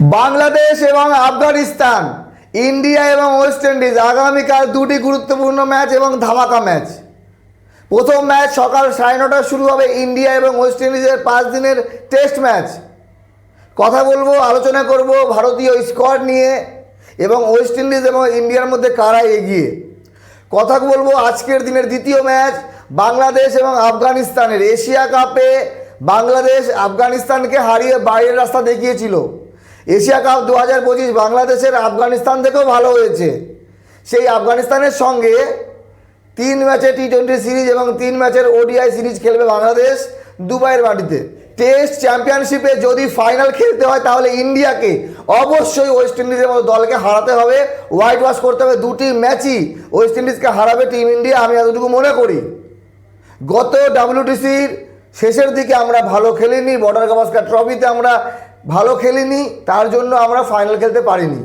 বাংলাদেশ এবং আফগানিস্তান, ইন্ডিয়া এবং West Indies আগামীকাল দুটি গুরুত্বপূর্ণ ম্যাচ এবং ধামাকা ম্যাচ। প্রথম ম্যাচ সকাল সাড়ে নটায় শুরু হবে ইন্ডিয়া এবং ওয়েস্ট ইন্ডিজের পাঁচ দিনের টেস্ট ম্যাচ। কথা বলব, আলোচনা করব ভারতীয় স্কোয়াড নিয়ে এবং ওয়েস্ট ইন্ডিজ এবং ইন্ডিয়ার মধ্যে কারা এগিয়ে। কথা বলব আজকের দিনের দ্বিতীয় ম্যাচ, বাংলাদেশ এবং আফগানিস্তানের। এশিয়া কাপে বাংলাদেশ আফগানিস্তানকে হারিয়ে বাইরের রাস্তা দেখিয়েছিল। এশিয়া কাপ দু হাজার পঁচিশ বাংলাদেশের আফগানিস্তান থেকেও ভালো হয়েছে। সেই আফগানিস্তানের সঙ্গে তিন ম্যাচে টি টোয়েন্টি সিরিজ এবং তিন ম্যাচের ওডিআই সিরিজ খেলবে বাংলাদেশ দুবাইয়ের মাটিতে। টেস্ট চ্যাম্পিয়নশিপে যদি ফাইনাল খেলতে হয়, তাহলে ইন্ডিয়াকে অবশ্যই ওয়েস্ট ইন্ডিজের মতো দলকে হারাতে হবে। হোয়াইট ওয়াশ করতে হবে, দুটি ম্যাচই ওয়েস্ট ইন্ডিজকে হারাবে টিম ইন্ডিয়া, আমি এতটুকু মনে করি। গত ডাব্লিউটিসির শেষের দিকে আমরা ভালো খেলিনি, বর্ডার গাভাস্কার ট্রফিতে আমরা ভালো খেলিনি, তার জন্য আমরা ফাইনাল খেলতে পারিনি।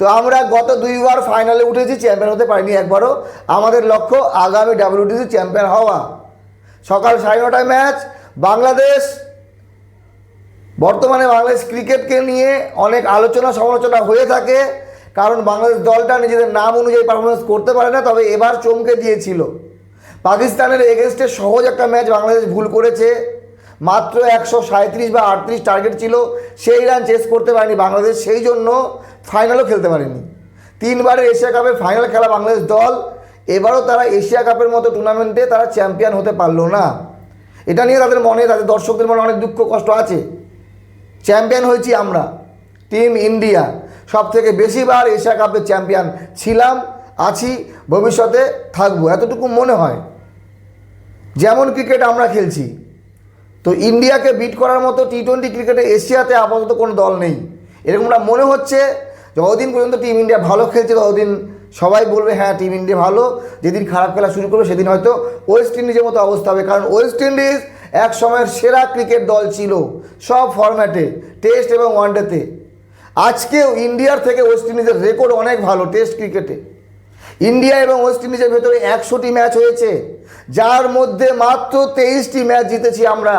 তো আমরা গত দুইবার ফাইনালে উঠেছি চ্যাম্পিয়ন হতে পারিনি একবারও। আমাদের লক্ষ্য আগামী ডাব্লিউটিসি চ্যাম্পিয়ন হওয়া। সকাল সাড়ে নটায় ম্যাচ বাংলাদেশ, বর্তমানে বাংলাদেশ ক্রিকেটকে নিয়ে অনেক আলোচনা সমালোচনা হয়ে থাকে, কারণ বাংলাদেশ দলটা নিজেদের নাম অনুযায়ী পারফরমেন্স করতে পারে না, তবে এবার চমকে দিয়েছিল। পাকিস্তানের এগেনস্টে সহজ একটা ম্যাচ বাংলাদেশ ভুল করেছে। মাত্র একশো সাঁত্রিশ বা আটত্রিশ টার্গেট ছিল। সেই রান চেস করতে পারেনি বাংলাদেশ। সেই জন্য ফাইনালও খেলতে পারেনি। তিনবারের এশিয়া কাপে ফাইনাল খেলা বাংলাদেশ দল। এবারও তারা এশিয়া কাপের মতো টুর্নামেন্টে তারা চ্যাম্পিয়ন হতে পারল না। এটা নিয়ে তাদের মনে, তাদের দর্শকদের মনে অনেক দুঃখ, কষ্ট আছে। চ্যাম্পিয়ন হয়েছি আমরা। টিম ইন্ডিয়া সব থেকে বেশিবার এশিয়া কাপের চ্যাম্পিয়ন ছিলাম, আছি, ভবিষ্যতে থাকব। এতটুকু মনে হয়। যেমন ক্রিকেট আমরা খেলছি। তো ইন্ডিয়াকে বিট করার মতো টি টোয়েন্টি ক্রিকেটে এশিয়াতে আপাতত কোনো দল নেই। এরকমটা মনে হচ্ছে, যতদিন পর্যন্ত টিম ইন্ডিয়া ভালো খেলছে, ততদিন সবাই বলবে হ্যাঁ টিম ইন্ডিয়া ভালো, যেদিন খারাপ খেলা শুরু করবে, সেদিন হয়তো ওয়েস্ট ইন্ডিজের মতো অবস্থা হবে। কারণ ওয়েস্ট ইন্ডিজ এক সময়ের সেরা ক্রিকেট দল ছিল সব ফরম্যাটে টেস্ট এবং ওয়ানডেতে আজকেও ইন্ডিয়ার থেকে ওয়েস্ট ইন্ডিজের রেকর্ড অনেক ভালো টেস্ট ক্রিকেটে। ইন্ডিয়া এবং ওয়েস্ট ইন্ডিজের ভেতরে একশোটি ম্যাচ হয়েছে। যার মধ্যে মাত্র তেইশটি ম্যাচ জিতেছি আমরা।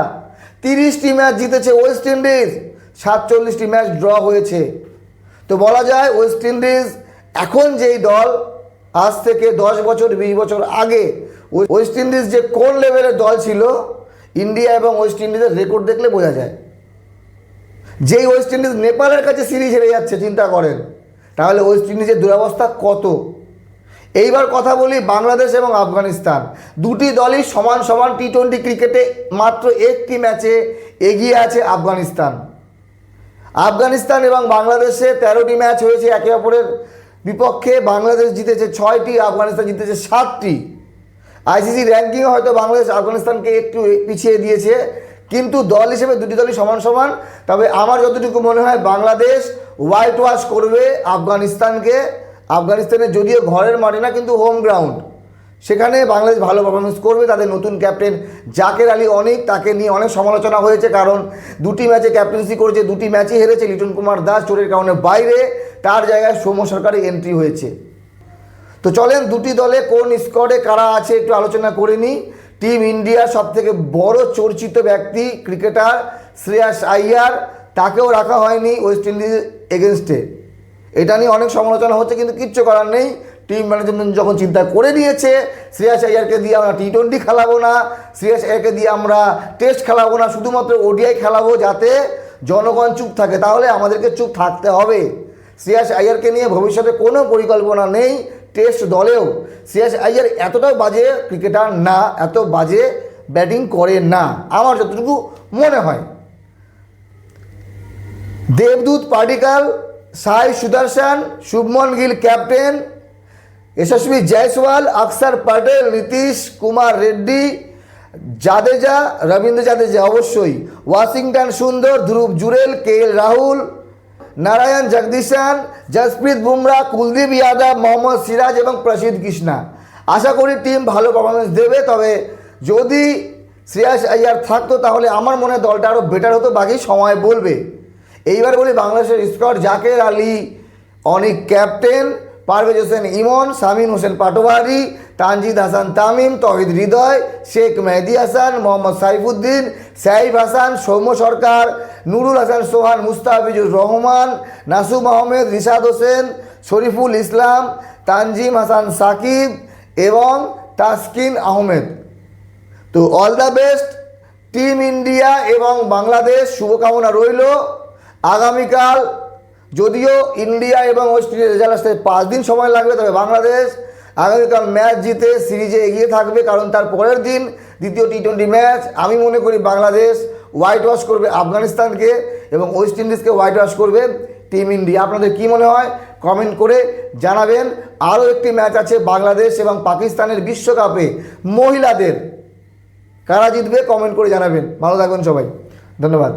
তিরিশটি ম্যাচ জিতেছে ওয়েস্ট ইন্ডিজ। সাতচল্লিশটি ম্যাচ ড্র হয়েছে। তো বলা যায় ওয়েস্ট ইন্ডিজ এখন যেই দল, আজ থেকে দশ বছর, বিশ বছর আগে ওয়েস্ট ইন্ডিজ যে কোন লেভেলের দল ছিল, ইন্ডিয়া এবং ওয়েস্ট ইন্ডিজের রেকর্ড দেখলে বোঝা যায়। যেই ওয়েস্ট ইন্ডিজ নেপালের কাছে সিরিজ হেরে যাচ্ছে, চিন্তা করেন, তাহলে ওয়েস্ট ইন্ডিজের দুরবস্থা কত? এইবার কথা বলি বাংলাদেশ এবং আফগানিস্তান। দুটি দলই সমান সমান টি টোয়েন্টি ক্রিকেটে মাত্র একটি ম্যাচে এগিয়ে আছে আফগানিস্তান। আফগানিস্তান এবং বাংলাদেশে তেরোটি ম্যাচ হয়েছে একে অপরের বিপক্ষে। বাংলাদেশ জিতেছে ছয়টি, আফগানিস্তান জিতেছে সাতটি। আইসিসি র্যাঙ্কিংয়ে হয়তো বাংলাদেশ আফগানিস্তানকে একটু পিছিয়ে দিয়েছে, কিন্তু দল হিসেবে দুটি দলই সমান সমান। তবে আমার যতটুকু মনে হয়, বাংলাদেশ হোয়াইট ওয়াশ করবে আফগানিস্তানকে। আফগানিস্তানের যদিও ঘরের মাঠে না, কিন্তু হোম গ্রাউন্ড সেখানে বাংলাদেশ ভালো পারফরমেন্স করবে তাদের নতুন ক্যাপ্টেন জাকের আলী অনেক, তাকে নিয়ে অনেক সমালোচনা হয়েছে কারণ দুটি ম্যাচে ক্যাপ্টেন্সি করেছে, দুটি ম্যাচই হেরেছে লিটন কুমার দাস, চোরের কারণে বাইরে, তার জায়গায় সৌম্য সরকারের এন্ট্রি হয়েছে। তো চলেন দুটি দলে কোন স্কোয়াডে কারা আছে একটু আলোচনা করে নিই। টিম ইন্ডিয়ার সব থেকে বড় চর্চিত ব্যক্তি ক্রিকেটার শ্রেয়াস আইয়ার, তাকেও রাখা হয়নি ওয়েস্ট ইন্ডিজ এগেনস্টে এটা নিয়ে অনেক সমালোচনা হচ্ছে, কিন্তু কিচ্ছু করার নেই। টিম ম্যানেজমেন্ট যখন চিন্তা করে নিয়েছে, শ্রেয়াস আইয়ারকে দিয়ে আমরা টি টোয়েন্টি খেলাবো না, শ্রেয়াস আইয়ারকে দিয়ে আমরা টেস্ট খেলাবো না, শুধুমাত্র ওডিআই খেলাবো যাতে জনগণ চুপ থাকে। তাহলে আমাদেরকে চুপ থাকতে হবে। শ্রেয়াস আইয়ারকে নিয়ে ভবিষ্যতে কোনো পরিকল্পনা নেই টেস্ট দলেও। শ্রেয়াস আইয়ার এতটাও বাজে ক্রিকেটার না, এত বাজে ব্যাটিং করে না, আমার যতটুকু মনে হয়। দেবদূত পাডিকাল সাই সুদর্শন শুভমন গিল ক্যাপ্টেন यशस्वी জয়সওয়াল অক্ষর পটেল নীতিশ কুমার রেড্ডি জাদেজা রবীন্দ্র জাদেজা অবশ্যই ওয়াশিংটন সুন্দর ধ্রুব জুরেল কে এল রাহুল নারায়ণ জগদীশন জসপ্রীত বুমরা কুলদীপ যাদব মোহাম্মদ সিরাজ এবং প্রসিদ্ধ কৃষ্ণা আশা করি টিম ভালো পারফরমেন্স দেবে তবে যদি শ্রেয়াস আইয়ার থাকতো তাহলে আমার মনে হয় দলটা আরও বেটার হতো বাকি সময় বলবে এইবার বলি বাংলাদেশের স্কট জাকের আলী অনিক ক্যাপ্টেন, পারভেজ হোসেন ইমন, সামিন হোসেন পাটোয়ারি, তানজিদ হাসান তামিম, তহিদ হৃদয়, শেখ মেহেদি হাসান, মোহাম্মদ সাইফুদ্দিন, সাইফ হাসান, সৌম্য সরকার, নুরুল হাসান, সোহান মুস্তাফিজুর রহমান, নাসুম আহমেদ, রিশাদ হোসেন, শরীফুল ইসলাম, তানজিম হাসান সাকিব এবং তাসকিন আহমেদ। তো all the best, team India এবং বাংলাদেশ, শুভকামনা রইল। আগামীকাল যদিও ইন্ডিয়া এবং ওয়েস্ট ইন্ডিজ রেজাল্ট আসতে পাঁচ দিন সময় লাগবে, তবে বাংলাদেশ আগামীকাল ম্যাচ জিতে সিরিজে এগিয়ে থাকবে, কারণ তার পরের দিন দ্বিতীয় টি টোয়েন্টি ম্যাচ। আমি মনে করি বাংলাদেশ হোয়াইট ওয়াশ করবে আফগানিস্তানকে এবং ওয়েস্ট ইন্ডিজকে হোয়াইট ওয়াশ করবে টিম ইন্ডিয়া। আপনাদের কি মনে হয়? কমেন্ট করে জানাবেন। আরও একটি ম্যাচ আছে বাংলাদেশ এবং পাকিস্তানের বিশ্বকাপে মহিলাদের। কারা জিতবে কমেন্ট করে জানাবেন। ভালো থাকবেন সবাই। ধন্যবাদ।